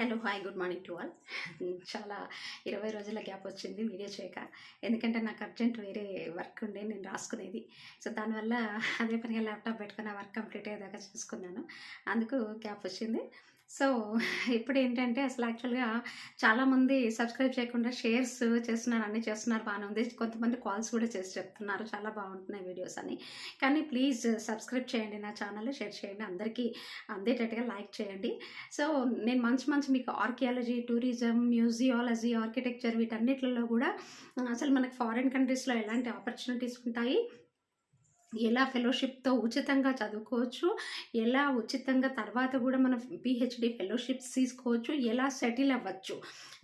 Hello hi good morning to all. చాలా ఇరవై రోజుల గ్యాప్ వచ్చింది వీడియో చేయక. ఎందుకంటే నాకు అర్జెంట్ వేరే వర్క్ ఉండే నేను రాసుకునేది. సో దానివల్ల అదే పనిగా ల్యాప్టాప్ పెట్టుకుని ఆ వర్క్ కంప్లీట్ అయ్యేదాకా చూసుకున్నాను. అందుకు గ్యాప్ వచ్చింది. సో ఇప్పుడు ఏంటంటే అసలు యాక్చువల్గా చాలామంది సబ్స్క్రైబ్ చేయకుండా షేర్స్ చేస్తున్నారు అన్నీ చేస్తున్నారు బాగానే ఉంది. కొంతమంది కాల్స్ కూడా చేసి చెప్తున్నారు. చాలా బాగుంటున్నాయి వీడియోస్ అని. కానీ ప్లీజ్ సబ్స్క్రైబ్ చేయండి నా ఛానల్ షేర్ చేయండి. అందరికీ అందేటట్టుగా లైక్ చేయండి. సో నేను మంచి మంచి మీకు ఆర్కియాలజీ టూరిజం మ్యూజియాలజీ ఆర్కిటెక్చర్ వీటన్నిటిలో కూడా అసలు మనకు ఫారిన్ కంట్రీస్లో ఎలాంటి ఆపర్చునిటీస్ ఉంటాయి? ఎలా ఫెలోషిప్తో ఉచితంగా చదువుకోవచ్చు ఎలా ఉచితంగా తర్వాత కూడా మనం పిహెచ్డి ఫెలోషిప్స్ తీసుకోవచ్చు ఎలా సెటిల్ అవ్వచ్చు.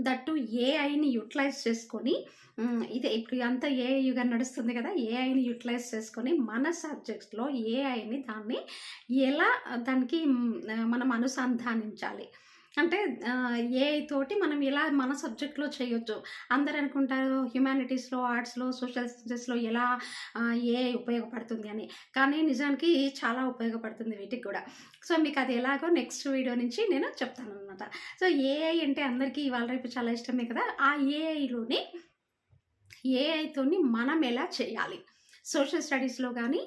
దట్టు ఏఐని యూటిలైజ్ చేసుకొని ఇదే ఇప్పుడు అంతా ఏఐ యుగం నడుస్తుంది కదా ఏఐని యూటిలైజ్ చేసుకొని మన సబ్జెక్ట్స్లో ఏఐని దాన్ని ఎలా దానికి మనం అనుసంధానించాలి. అంటే ఏఐ తోటి మనం ఎలా మన సబ్జెక్ట్లో చేయొచ్చు. అందరు అనుకుంటారు హ్యుమానిటీస్లో ఆర్ట్స్లో సోషల్ సైన్సెస్లో ఎలా ఏఐ ఉపయోగపడుతుంది అని. కానీ నిజానికి చాలా ఉపయోగపడుతుంది వీటికి కూడా. సో మీకు అది ఎలాగో నెక్స్ట్ వీడియో నుంచి నేను చెప్తాను అనమాట సో ఏఐ అంటే అందరికీ ఇవాళ రేపు చాలా ఇష్టమే కదా? ఆ ఏఐలోని ఏఐతోని మనం ఎలా చేయాలి? సోషల్ స్టడీస్లో కానీ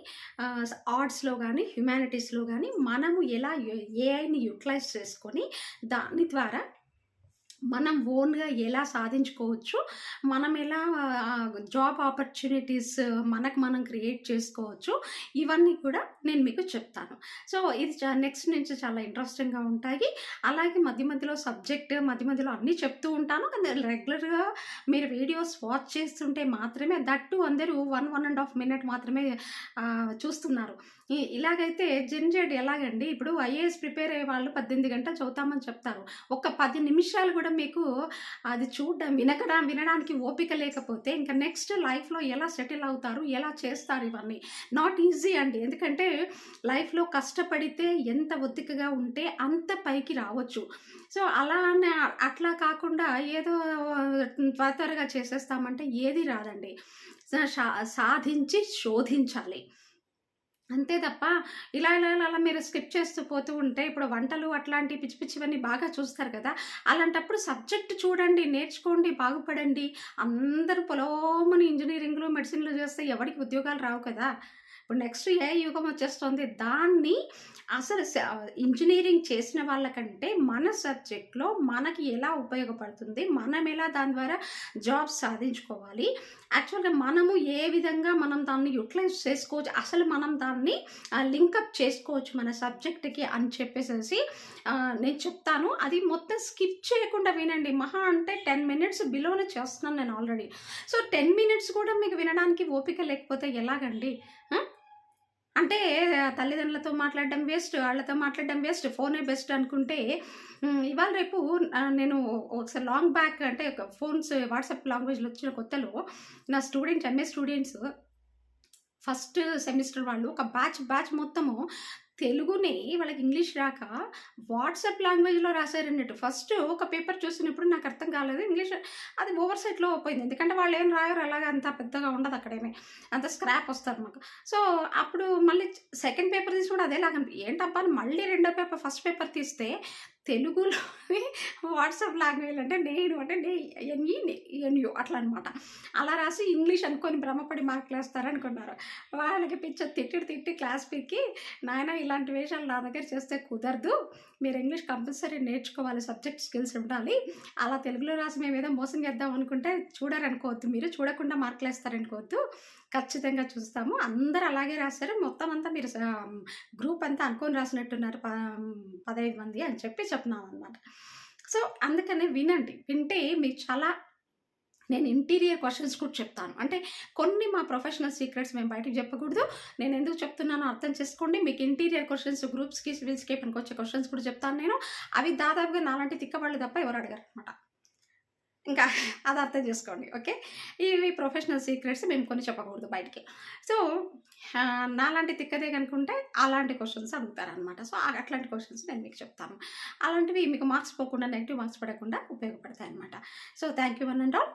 ఆర్ట్స్లో కానీ హ్యుమానిటీస్లో కానీ మనము ఎలా ఏఐని యూటిలైజ్ చేసుకొని దాని ద్వారా మనం ఓన్గా ఎలా సాధించుకోవచ్చు మనం ఎలా జాబ్ ఆపర్చునిటీస్ మనకు మనం క్రియేట్ చేసుకోవచ్చు ఇవన్నీ కూడా నేను మీకు చెప్తాను. సో ఇది నెక్స్ట్ నుంచి చాలా ఇంట్రెస్టింగ్గా ఉంటాయి. అలాగే మధ్య మధ్యలో సబ్జెక్ట్ మధ్య మధ్యలో అన్నీ చెప్తూ ఉంటాను. కానీ రెగ్యులర్గా మీరు వీడియోస్ వాచ్ చేస్తుంటే మాత్రమే దట్టు అందరూ one one and half minute మాత్రమే చూస్తున్నారు. ఇలాగైతే జెన్జెడ్ ఎలాగండి? ఇప్పుడు ఐఏఎస్ ప్రిపేర్ అయ్యే వాళ్ళు పద్దెనిమిది గంటలు చదువుతామని చెప్తారు. ఒక పది నిమిషాలు కూడా మీకు అది చూడడం వినకడం వినడానికి ఓపిక లేకపోతే ఇంకా నెక్స్ట్ లైఫ్లో ఎలా సెటిల్ అవుతారు ఎలా చేస్తారు ఇవన్నీ? నాట్ ఈజీ అండి. ఎందుకంటే లైఫ్లో కష్టపడితే ఎంత ఒత్తికగా ఉంటే అంత పైకి రావచ్చు. సో అలా అని అట్లా కాకుండా ఏదో త్వర త్వరగా చేసేస్తామంటే ఏది రాదండి. సా- సాధించి శోధించాలి. అంతే తప్ప ఇలా ఇలా ఇలా అలా మీరు స్కిప్ చేస్తూ పోతూ ఉంటే ఇప్పుడు వంటలు అట్లాంటి పిచ్చి పిచ్చివన్నీ బాగా చూస్తారు కదా. అలాంటప్పుడు సబ్జెక్ట్ చూడండి నేర్చుకోండి బాగుపడండి. అందరూ పొలోమని ఇంజనీరింగ్లు మెడిసిన్లు చేస్తే ఎవరికి ఉద్యోగాలు రావు కదా. ఇప్పుడు నెక్స్ట్ ఏ యుగం వచ్చేస్తుంది. దాన్ని అసలు ఇంజనీరింగ్ చేసిన వాళ్ళకంటే మన సబ్జెక్ట్లో మనకి ఎలా ఉపయోగపడుతుంది మనం ఎలా దాని ద్వారా జాబ్ సాధించుకోవాలి యాక్చువల్గా మనము ఏ విధంగా మనం దాన్ని యూటిలైజ్ చేసుకోవచ్చు అసలు మనం దాన్ని లింకప్ చేసుకోవచ్చు మన సబ్జెక్ట్కి అని చెప్పేసేసి నేను చెప్తాను. అది మొత్తం స్కిప్ చేయకుండా వినండి. మహా అంటే టెన్ మినిట్స్ బిలోనే చేస్తున్నాను నేను ఆల్రెడీ సో టెన్ మినిట్స్ కూడా మీకు వినడానికి ఓపిక లేకపోతే ఎలాగండి? అంటే తల్లిదండ్రులతో మాట్లాడడం వేస్ట్ వాళ్ళతో మాట్లాడడం వేస్ట్ ఫోనే బెస్ట్ అనుకుంటే ఇవాళ రేపు నేను ఒకసారి లాంగ్ బ్యాక్ అంటే ఫోన్స్ వాట్సాప్ లాంగ్వేజ్లో వచ్చిన కొత్తలో నా students MA students first semester వాళ్ళు ఒక బ్యాచ్ బ్యాచ్ మొత్తము తెలుగుని వాళ్ళకి ఇంగ్లీష్ రాక వాట్సాప్ లాంగ్వేజ్లో రాశారన్నట్టు ఫస్ట్ ఒక పేపర్ చూసినప్పుడు నాకు అర్థం కాలేదు. ఇంగ్లీష్ అది ఓవర్ సైట్లో పోయింది. ఎందుకంటే వాళ్ళు ఏం రాయరు. అలాగే అంత పెద్దగా ఉండదు అక్కడేమి. అంత స్క్రాప్ వస్తారు మాకు. సో అప్పుడు మళ్ళీ సెకండ్ పేపర్ తీసి కూడా అదేలాగా ఏంటబ్బా అని మళ్ళీ రెండో పేపర్ ఫస్ట్ పేపర్ తీస్తే తెలుగులో వాట్సాప్ లాంగ్వేజ్ అంటే నేను అంటే నే ఎన్ఈ ఎన్యూ అట్లా అనమాట అలా రాసి ఇంగ్లీష్ అనుకొని భ్రమపడి మార్కులు వేస్తారనుకున్నారు వాళ్ళకి పిచ్చ తిట్టి తిట్టి క్లాస్ పీకి నాయన ఇలాంటి వేషాలు నా దగ్గర చేస్తే కుదరదు. మీరు ఇంగ్లీష్ కంపల్సరీ నేర్చుకోవాలి. సబ్జెక్ట్ స్కిల్స్ ఉండాలి. అలా తెలుగులో రాసి మేము ఏదో మోసం చేద్దాం అనుకుంటే చూడరనుకోవద్దు. మీరు చూడకుండా మార్కులు వేస్తారనుకోవద్దు ఖచ్చితంగా చూస్తాము. అందరు అలాగే రాశారు. మొత్తం అంతా మీరు గ్రూప్ అంతా అనుకొని రాసినట్టున్నారు. ప పదహైదు మంది అని చెప్పి చెప్తున్నాం అనమాట సో అందుకనే వినండి. వింటే మీరు చాలా నేను ఇంటీరియర్ క్వశ్చన్స్ కూడా చెప్తాను. అంటే కొన్ని మా ప్రొఫెషనల్ సీక్రెట్స్ మేము బయటకు చెప్పకూడదు. నేను ఎందుకు చెప్తున్నానో అర్థం చేసుకోండి. మీకు ఇంటీరియర్ క్వశ్చన్స్ గ్రూప్స్కి సివిల్స్కి పనికి వచ్చే క్వశ్చన్స్ కూడా చెప్తాను నేను. అవి దాదాపుగా నాలాంటి తిక్కవాళ్ళు తప్ప ఎవరు అడగారు అనమాట ఇంకా అది అర్థం చేసుకోండి ఓకే? ఇవి ప్రొఫెషనల్ సీక్రెట్స్ మేము కొన్ని చెప్పకూడదు బయటికి. సో నాలాంటి తిక్కదే కనుకుంటే అలాంటి క్వశ్చన్స్ అడుగుతారనమాట సో అట్లాంటి క్వశ్చన్స్ నేను మీకు చెప్తాను. అలాంటివి మీకు మార్క్స్ పోకుండా నెగిటివ్ మార్క్స్ పడకుండా ఉపయోగపడతాయి అనమాట so thank you one and all